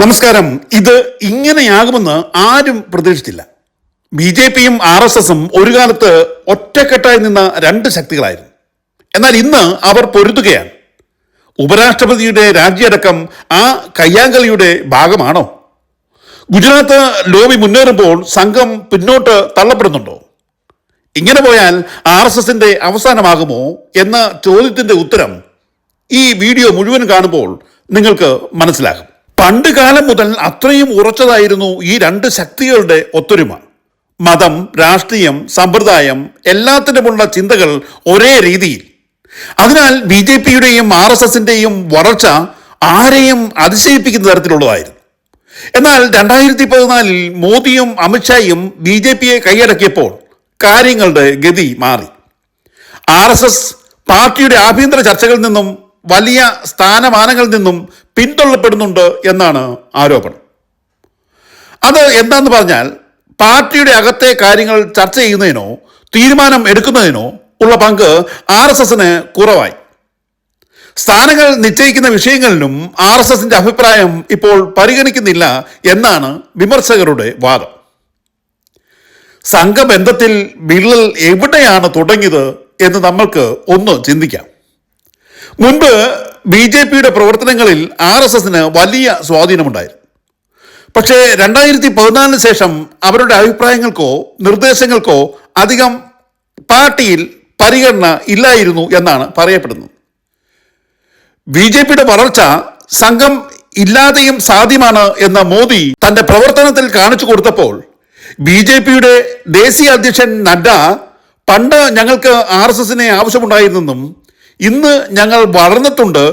നമസ്കാരം. ഇത് ഇങ്ങനെയാകുമെന്ന് ആരും പ്രതീക്ഷിച്ചില്ല. ബി ജെ പിയും ആർ എസ് എസും ഒരു കാലത്ത് ഒറ്റക്കെട്ടായി നിന്ന രണ്ട് ശക്തികളായിരുന്നു. എന്നാൽ ഇന്ന് അവർ പൊരുതുകയാണ്. ഉപരാഷ്ട്രപതിയുടെ രാജ്യടക്കം ആ കയ്യാങ്കളിയുടെ ഭാഗമാണോ? ഗുജറാത്ത് ലോബി മുന്നേറുമ്പോൾ സംഘം പിന്നോട്ട് തള്ളപ്പെടുന്നുണ്ടോ? ഇങ്ങനെ പോയാൽ ആർ എസ് എസിന്റെ അവസാനമാകുമോ എന്ന ചോദ്യത്തിന്റെ ഉത്തരം ഈ വീഡിയോ മുഴുവൻ കാണുമ്പോൾ നിങ്ങൾക്ക് മനസ്സിലാകും. പണ്ട് കാലം മുതൽ അത്രയും ഉറച്ചതായിരുന്നു ഈ രണ്ട് ശക്തികളുടെ ഒത്തൊരുമ. മതം രാഷ്ട്രീയം സമ്പ്രദായം എല്ലാത്തിനുമുള്ള ചിന്തകൾ ഒരേ രീതിയിൽ. അതിനാൽ ബി ജെ പിയുടെയും ആർ എസ് എസിന്റെയും വളർച്ച ആരെയും അതിശയിപ്പിക്കുന്ന തരത്തിലുള്ളതായിരുന്നു. എന്നാൽ രണ്ടായിരത്തി പതിനാലിൽ മോദിയും അമിത്ഷായും ബി ജെ പിയെ കൈയടക്കിയപ്പോൾ കാര്യങ്ങളുടെ ഗതി മാറി. ആർ എസ് എസ് പാർട്ടിയുടെ ആഭ്യന്തര ചർച്ചകളിൽ നിന്നും വലിയ സ്ഥാനമാനങ്ങളിൽ നിന്നും പിന്തള്ളപ്പെടുന്നുണ്ട് എന്നാണ് ആരോപണം. അത് എന്താന്ന് പറഞ്ഞാൽ പാർട്ടിയുടെ അകത്തെ കാര്യങ്ങൾ ചർച്ച ചെയ്യുന്നതിനോ തീരുമാനം എടുക്കുന്നതിനോ ഉള്ള പങ്ക് ആർ എസ് എസിന് കുറവായി. സ്ഥാനങ്ങൾ നിശ്ചയിക്കുന്ന വിഷയങ്ങളിലും ആർ എസ് എസിന്റെ അഭിപ്രായം ഇപ്പോൾ പരിഗണിക്കുന്നില്ല എന്നാണ് വിമർശകരുടെ വാദം. സംഘബന്ധത്തിൽ വിള്ളൽ എവിടെയാണ് തുടങ്ങിയത് എന്ന് നമ്മൾക്ക് ഒന്ന് ചിന്തിക്കാം. മുൻപ് ബി ജെ പിയുടെ പ്രവർത്തനങ്ങളിൽ ആർ എസ് എസിന് വലിയ സ്വാധീനമുണ്ടായിരുന്നു. പക്ഷേ രണ്ടായിരത്തി പതിനാലിന് ശേഷം അവരുടെ അഭിപ്രായങ്ങൾക്കോ നിർദ്ദേശങ്ങൾക്കോ അധികം പാർട്ടിയിൽ പരിഗണന ഇല്ലായിരുന്നു എന്നാണ് പറയപ്പെടുന്നത്. ബി ജെ പിയുടെ വളർച്ച സംഘം ഇല്ലാതെയും സാധ്യമാണ് എന്ന മോദി തന്റെ പ്രവർത്തനത്തിൽ കാണിച്ചു കൊടുത്തപ്പോൾ ബി ജെ പിയുടെ ദേശീയ അധ്യക്ഷൻ നഡ്ഡ പണ്ട് ഞങ്ങൾക്ക് ആർ എസ് എസിനെ ആവശ്യമുണ്ടായിരുന്നെന്നും ഇന്ന് ഞങ്ങൾ വളർന്നിട്ടുണ്ട്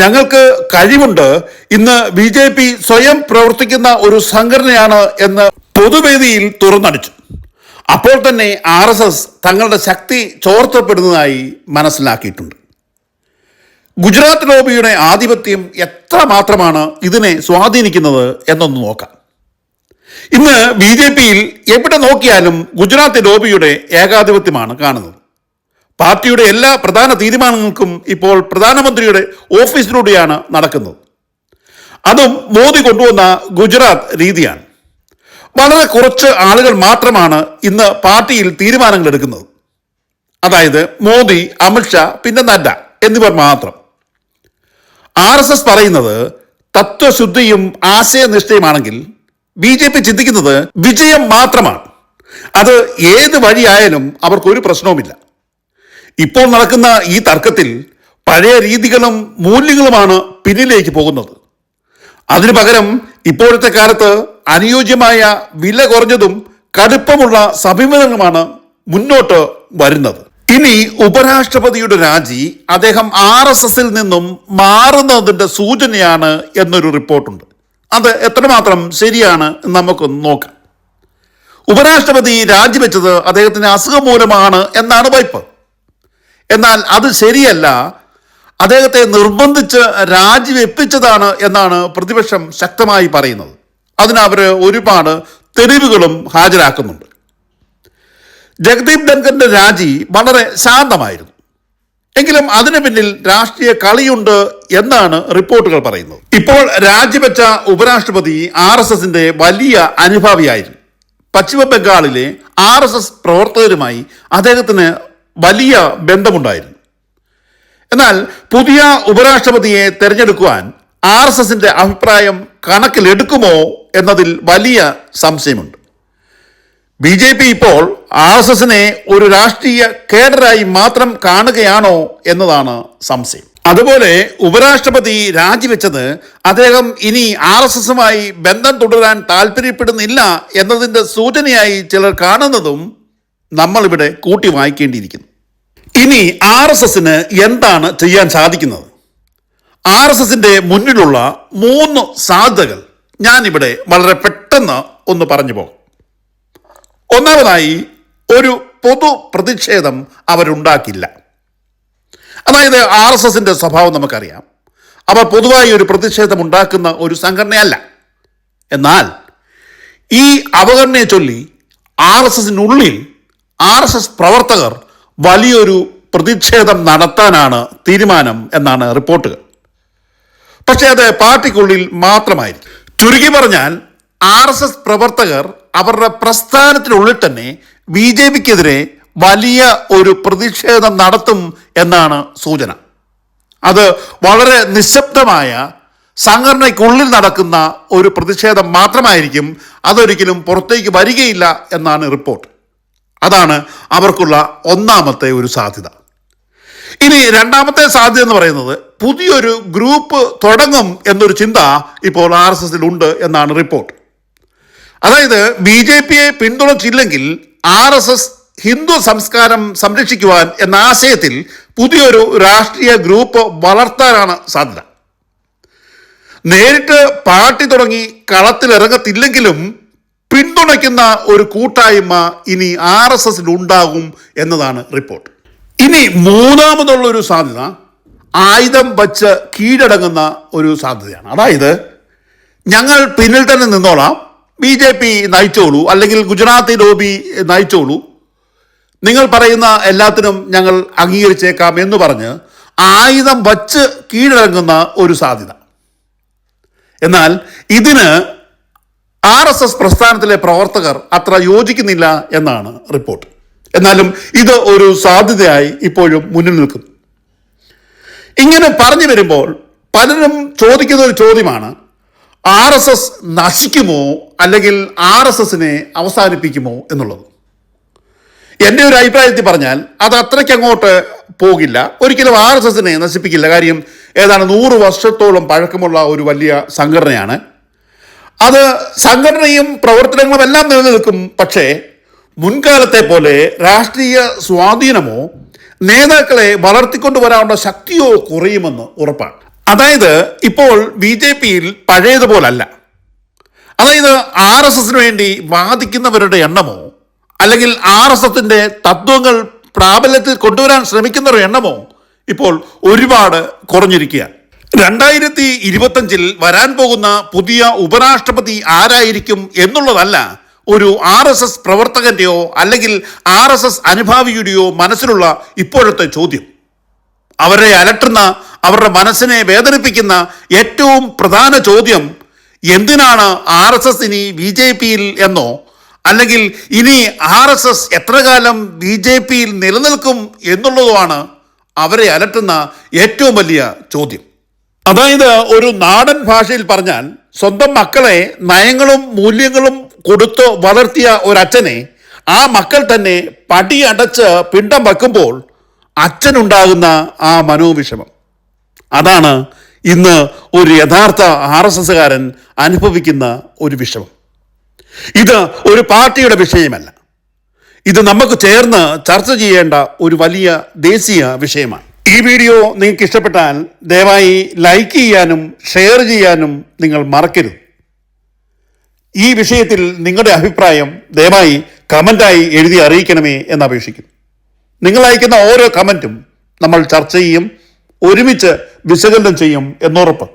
ഞങ്ങൾക്ക് കഴിവുണ്ട്. ഇന്ന് ബി ജെ പി സ്വയം പ്രവർത്തിക്കുന്ന ഒരു സംഘടനയാണ് എന്ന് പൊതുവേദിയിൽ തുറന്നടിച്ചു. അപ്പോൾ തന്നെ ആർ എസ് എസ് തങ്ങളുടെ ശക്തി ചോർത്തപ്പെടുന്നതായി മനസ്സിലാക്കിയിട്ടുണ്ട്. ഗുജറാത്ത് ലോബിയുടെ ആധിപത്യം എത്ര മാത്രമാണ് ഇതിനെ സ്വാധീനിക്കുന്നത് എന്നൊന്ന് നോക്കാം. ഇന്ന് ബി ജെ പിയിൽ എവിടെ നോക്കിയാലും ഗുജറാത്ത് ലോബിയുടെ ഏകാധിപത്യമാണ് കാണുന്നത്. പാർട്ടിയുടെ എല്ലാ പ്രധാന തീരുമാനങ്ങൾക്കും ഇപ്പോൾ പ്രധാനമന്ത്രിയുടെ ഓഫീസിലൂടെയാണ് നടക്കുന്നത്. അതും മോദി കൊണ്ടുവന്ന ഗുജറാത്ത് രീതിയാണ്. വളരെ കുറച്ച് ആളുകൾ മാത്രമാണ് ഇന്ന് പാർട്ടിയിൽ തീരുമാനങ്ങൾ എടുക്കുന്നത്. അതായത് മോദി അമിത്ഷാ പിന്നെ നഡ്ഡ എന്നിവർ മാത്രം. ആർ എസ് എസ് പറയുന്നത് തത്വശുദ്ധിയും ആശയനിഷ്ഠയുമാണെങ്കിൽ ബി ജെ പി ചിന്തിക്കുന്നത് വിജയം മാത്രമാണ്. അത് ഏത് വഴിയായാലും അവർക്കൊരു പ്രശ്നവുമില്ല. ഇപ്പോൾ നടക്കുന്ന ഈ തർക്കത്തിൽ പഴയ രീതികളും മൂല്യങ്ങളുമാണ് പിന്നിലേക്ക് പോകുന്നത്. അതിനു പകരം ഇപ്പോഴത്തെ കാലത്ത് അനുയോജ്യമായ വില കുറഞ്ഞതും കടുപ്പമുള്ള സമീപനങ്ങളുമാണ് മുന്നോട്ട് വരുന്നത്. ഇനി ഉപരാഷ്ട്രപതിയുടെ രാജി അദ്ദേഹം ആർ എസ് എസിൽ നിന്നും മാറുന്നതിന്റെ സൂചനയാണ് എന്നൊരു റിപ്പോർട്ടുണ്ട്. അത് എത്രമാത്രം ശരിയാണ് നമുക്ക് നമുക്കൊന്ന് നോക്കാം. ഉപരാഷ്ട്രപതി രാജിവെച്ചത് അദ്ദേഹത്തിന് അസുഖം മൂലമാണ് എന്നാണ് വായ്പ്. എന്നാൽ അത് ശരിയല്ല. അദ്ദേഹത്തെ നിർബന്ധിച്ച് രാജിവെപ്പിച്ചതാണ് എന്നാണ് പ്രതിപക്ഷം ശക്തമായി പറയുന്നത്. അതിനവർ ഒരുപാട് തെളിവുകളും ഹാജരാക്കുന്നുണ്ട്. ജഗദീപ് ധൻഖറിന്റെ രാജി വളരെ ശാന്തമായിരുന്നു. എങ്കിലും അതിന് പിന്നിൽ രാഷ്ട്രീയ കളിയുണ്ട് എന്നാണ് റിപ്പോർട്ടുകൾ പറയുന്നത്. ഇപ്പോൾ രാജിവെച്ച ഉപരാഷ്ട്രപതി ആർ എസ് എസിന്റെ വലിയ അനുഭാവിയായിരുന്നു. പശ്ചിമ ബംഗാളിലെ ആർ എസ് എസ് പ്രവർത്തകരുമായി അദ്ദേഹത്തിന് വലിയ ബന്ധമുണ്ടായിരുന്നു. എന്നാൽ പുതിയ ഉപരാഷ്ട്രപതിയെ തെരഞ്ഞെടുക്കുവാൻ ആർ എസ് എസിന്റെ അഭിപ്രായം കണക്കിലെടുക്കുമോ എന്നതിൽ വലിയ സംശയമുണ്ട്. ബി ജെ പി ഇപ്പോൾ ആർ എസ് എസിനെ ഒരു രാഷ്ട്രീയ കേഡറായി മാത്രം കാണുകയാണോ എന്നതാണ് സംശയം. അതുപോലെ ഉപരാഷ്ട്രപതി രാജിവെച്ചത് അദ്ദേഹം ഇനി ആർ എസ് എസുമായി ബന്ധം തുടരാൻ താല്പര്യപ്പെടുന്നില്ല എന്നതിന്റെ സൂചനയായി ചിലർ കാണുന്നതും നമ്മളിവിടെ കൂട്ടി വായിക്കേണ്ടിയിരിക്കുന്നു. ഇനി ആർ എസ് എസിന് എന്താണ് ചെയ്യാൻ സാധിക്കുന്നത്? ആർ എസ് എസിന്റെ മുന്നിലുള്ള മൂന്ന് സാധ്യതകൾ ഞാനിവിടെ വളരെ പെട്ടെന്ന് ഒന്ന് പറഞ്ഞു പോകും. ഒന്നാമതായി ഒരു പൊതു പ്രതിഷേധം അവരുണ്ടാക്കില്ല. അതായത് ആർ എസ് എസിന്റെ സ്വഭാവം നമുക്കറിയാം. അവർ പൊതുവായി ഒരു പ്രതിഷേധം ഉണ്ടാക്കുന്ന ഒരു സംഘടനയല്ല. എന്നാൽ ഈ അവഗണനയെ ചൊല്ലി ആർ എസ് എസിനുള്ളിൽ ആർ എസ് എസ് പ്രവർത്തകർ വലിയൊരു പ്രതിഷേധം നടത്താനാണ് തീരുമാനം എന്നാണ് റിപ്പോർട്ടുകൾ. പക്ഷേ അത് പാർട്ടിക്കുള്ളിൽ മാത്രമായിരിക്കും. ചുരുക്കി പറഞ്ഞാൽ ആർ എസ് എസ് പ്രവർത്തകർ അവരുടെ പ്രസ്ഥാനത്തിനുള്ളിൽ തന്നെ ബി ജെ പിക്കെതിരെ വലിയ ഒരു പ്രതിഷേധം നടത്തും എന്നാണ് സൂചന. അത് വളരെ നിശബ്ദമായ സംഘടനയ്ക്കുള്ളിൽ നടക്കുന്ന ഒരു പ്രതിഷേധം മാത്രമായിരിക്കും അതൊരിക്കലും പുറത്തേക്ക് വരികയില്ല എന്നാണ് റിപ്പോർട്ട്. അതാണ് അവർക്കുള്ള ഒന്നാമത്തെ ഒരു സാധ്യത. ഇനി രണ്ടാമത്തെ സാധ്യത എന്ന് പറയുന്നത് പുതിയൊരു ഗ്രൂപ്പ് തുടങ്ങും എന്നൊരു ചിന്ത ഇപ്പോൾ ആർ എസ് എസിൽ ഉണ്ട് എന്നാണ് റിപ്പോർട്ട്. അതായത് ബി ജെ പിയെ പിന്തുണച്ചില്ലെങ്കിൽ ആർ എസ് എസ് ഹിന്ദു സംസ്കാരം സംരക്ഷിക്കുവാൻ എന്ന ആശയത്തിൽ പുതിയൊരു രാഷ്ട്രീയ ഗ്രൂപ്പ് വളർത്താനാണ് സാധ്യത. നേരിട്ട് പാർട്ടി തുടങ്ങി കളത്തിലിറങ്ങത്തില്ലെങ്കിലും പിന്തുണയ്ക്കുന്ന ഒരു കൂട്ടായ്മ ഇനി ആർ എസ് എസിൽ ഉണ്ടാകും എന്നതാണ് റിപ്പോർട്ട്. ഇനി മൂന്നാമതുള്ള ഒരു സാധ്യത ആയുധം വച്ച് കീഴടങ്ങുന്ന ഒരു സാധ്യതയാണ്. അതായത് ഞങ്ങൾ പിന്നിൽ തന്നെ നിന്നോളാം. ബി ജെ പി നയിച്ചോളൂ. അല്ലെങ്കിൽ ഗുജറാത്തി ലോബി നയിച്ചോളൂ. നിങ്ങൾ പറയുന്ന എല്ലാത്തിനും ഞങ്ങൾ അംഗീകരിച്ചേക്കാം എന്ന് പറഞ്ഞ് ആയുധം വച്ച് കീഴടങ്ങുന്ന ഒരു സാധ്യത. എന്നാൽ ഇതിന് ആർ എസ് എസ് പ്രസ്ഥാനത്തിലെ പ്രവർത്തകർ അത്ര യോജിക്കുന്നില്ല എന്നാണ് റിപ്പോർട്ട്. എന്നാലും ഇത് ഒരു സാധ്യതയായി ഇപ്പോഴും മുന്നിൽ നിൽക്കുന്നു. ഇങ്ങനെ പറഞ്ഞു വരുമ്പോൾ പലരും ചോദിക്കുന്ന ഒരു ചോദ്യമാണ് ആർ എസ് എസ് നശിക്കുമോ അല്ലെങ്കിൽ ആർ എസ് എസിനെ അവസാനിപ്പിക്കുമോ എന്നുള്ളത്. എന്റെ ഒരു അഭിപ്രായത്തിൽ പറഞ്ഞാൽ അത് അത്രയ്ക്ക് അങ്ങോട്ട് പോകില്ല. ഒരിക്കലും ആർ എസ് എസിനെ നശിപ്പിക്കില്ല. കാര്യം ഏതാണ്ട് നൂറ് വർഷത്തോളം പഴക്കമുള്ള ഒരു വലിയ സംഘടനയാണ്. അത് സംഘടനയും പ്രവർത്തനങ്ങളും എല്ലാം നിലനിൽക്കും. പക്ഷേ മുൻകാലത്തെ പോലെ രാഷ്ട്രീയ സ്വാധീനമോ നേതാക്കളെ വളർത്തിക്കൊണ്ടുവരാനുള്ള ശക്തിയോ കുറയുമെന്ന് ഉറപ്പാണ്. അതായത് ഇപ്പോൾ ബി ജെ പിയിൽ പഴയതുപോലല്ല. അതായത് ആർ എസ് എസിന് വേണ്ടി വാദിക്കുന്നവരുടെ എണ്ണമോ അല്ലെങ്കിൽ ആർ എസ് എസിന്റെ തത്വങ്ങൾ പ്രാബല്യത്തിൽ കൊണ്ടുവരാൻ ശ്രമിക്കുന്നവരുടെ എണ്ണമോ ഇപ്പോൾ ഒരുപാട് കുറഞ്ഞിരിക്കുകയാണ്. രണ്ടായിരത്തി ഇരുപത്തഞ്ചിൽ വരാൻ പോകുന്ന പുതിയ ഉപരാഷ്ട്രപതി ആരായിരിക്കും എന്നുള്ളതല്ല ഒരു ആർ എസ് എസ് പ്രവർത്തകന്റെയോ അല്ലെങ്കിൽ ആർ എസ് എസ് അനുഭാവിയുടെയോ മനസ്സിലുള്ള ഇപ്പോഴത്തെ ചോദ്യം. അവരെ അലട്ടുന്ന അവരുടെ മനസ്സിനെ വേദനിപ്പിക്കുന്ന ഏറ്റവും പ്രധാന ചോദ്യം എന്തിനാണ് ആർ എസ് എസ് ഇനി ബി ജെ പിയിൽ എന്നോ അല്ലെങ്കിൽ ഇനി ആർ എസ് എസ് എത്ര കാലം ബി ജെ പിയിൽ നിലനിൽക്കും എന്നുള്ളതുമാണ് അവരെ അലട്ടുന്ന ഏറ്റവും വലിയ ചോദ്യം. അതായത് ഒരു നാടൻ ഭാഷയിൽ പറഞ്ഞാൽ സ്വന്തം മക്കളെ നയങ്ങളും മൂല്യങ്ങളും കൊടുത്ത് വളർത്തിയ ഒരച്ഛനെ ആ മക്കൾ തന്നെ പടി അടച്ച് പിണ്ടം വെക്കുമ്പോൾ അച്ഛനുണ്ടാകുന്ന ആ മനോവിഷമം. അതാണ് ഇന്ന് ഒരു യഥാർത്ഥ ആർ എസ് എസ്സുകാരൻ അനുഭവിക്കുന്ന ഒരു വിഷമം. ഇത് ഒരു പാർട്ടിയുടെ വിഷയമല്ല. ഇത് നമുക്ക് ചേർന്ന് ചർച്ച ചെയ്യേണ്ട ഒരു വലിയ ദേശീയ വിഷയമാണ്. ഈ വീഡിയോ നിങ്ങൾക്ക് ഇഷ്ടപ്പെട്ടാൽ ദയവായി ലൈക്ക് ചെയ്യാനും ഷെയർ ചെയ്യാനും നിങ്ങൾ മറക്കരുത്. ഈ വിഷയത്തിൽ നിങ്ങളുടെ അഭിപ്രായം ദയവായി കമന്റായി എഴുതി അറിയിക്കണമേ എന്ന് അപേക്ഷിക്കുന്നു. നിങ്ങൾ അയക്കുന്ന ഓരോ കമന്റും നമ്മൾ ചർച്ച ചെയ്യും ഒരുമിച്ച് വിശകലനം ചെയ്യും എന്നുറപ്പ്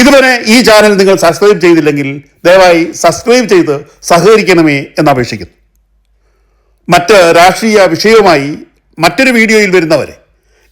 ഇതുവരെ ഈ ചാനൽ നിങ്ങൾ സബ്സ്ക്രൈബ് ചെയ്തില്ലെങ്കിൽ ദയവായി സബ്സ്ക്രൈബ് ചെയ്ത് സഹകരിക്കണമേ എന്ന് അപേക്ഷിക്കുന്നു. മറ്റ് രാഷ്ട്രീയ വിഷയവുമായി മറ്റൊരു വീഡിയോയിൽ വരുന്നവരെ.